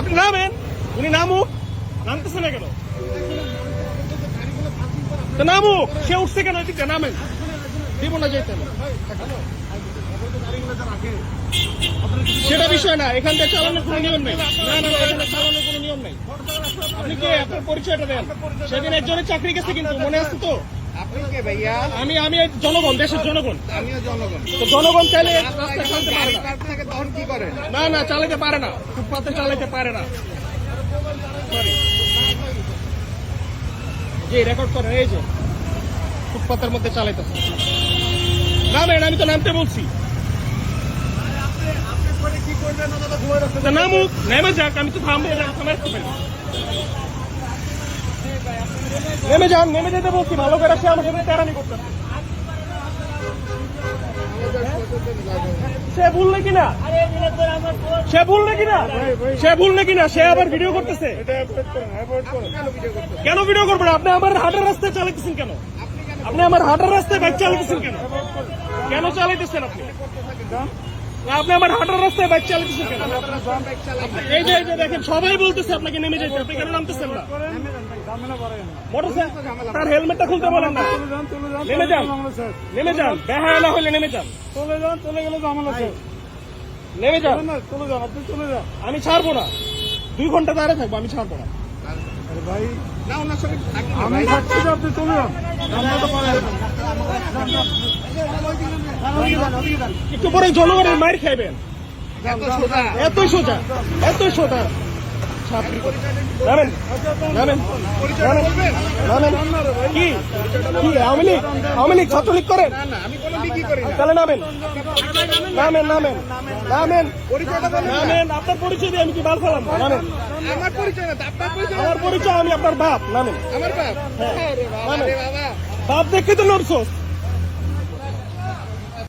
আপনি নামেন, উনি নামুক। নামতেছে না কেন? নামুক, সে উঠছে কেন? এদিকে নামেন। দিব না যেতে। সেটা বিষয় না, এখান থেকে চালানোর কোনো নিয়ম নেই। না না, এখানে চালানোর কোনো নিয়ম নেই। আপনি কে? আপনার পরিচয়টা দেন। সেদিন একজনের চাকরি গেছে কিন্তু, মনে আছে তো? আমি আমি জনগণ দেশের জনগণ। আমিও জনগণ। তো জনগণ চাইলে রাস্তায় চালাতে পারে না। না না চালাতে পারে না। ফুটপাতে চালাতে পারে না। জি রেকর্ড করেন এই যে। ফুটপাতের মধ্যে চালাইতেছে। নামেন আমি তো নামতে বলছি। নামুক নেমে যাক আমি তো থামবো না, পারি? নেমে যান, নেমে যেতে বলছি, ভালো করে সে আমার সাথে তেরানি করতেছে সে ভুল নাকি না? সে ভুল নাকি না? সে ভুল নাকি না? সে আবার ভিডিও করতেছে। কেন ভিডিও করবেন আপনি আমার হাটের রাস্তায় চালাইতেছেন কেন? আপনি আমার হাটের রাস্তায় বাইক চালাইতেছেন কেন? কেন চালাইতেছেন আপনি? আপনি আমার হাটের রাস্তায় বাইক চালাইতেছেন কেন? এই যে এই যে দেখেন, সবাই বলতেছে আপনাকে নেমে যেতে, আপনি কেন নামতেছেন না? তার হেলমেটটা খুলতে না। নেমে যান নেমে যান হলে নেমে যান। চলে যান চলে গেলে নেমে যান। চলে যান আপনি চলে যান আমি ছাড়বো না। দুই ঘণ্টা দাঁড়িয়ে থাকব, আমি ছাড়বো না। ভাই আমি। থাকছি আপনি চলে যান। একটু পরে জনগণের মায়ের খাইবেন। এত সোজা এতই সোজা। এতই সোজা কি? আওয়ামী লীগ? আওয়ামী লীগ ছাত্রলীগ করেন? তাহলে নামেন। নামেন নামেন নামেন। নামেন। আপনার পরিচয় দিয়ে আমি কি বাল ফেলাম? নামেন। আমার পরিচয় আমার আমি আপনার বাপ নামেন। আমার বাপ? হ্যাঁ। বাপ দেখে তো নড়ছোস।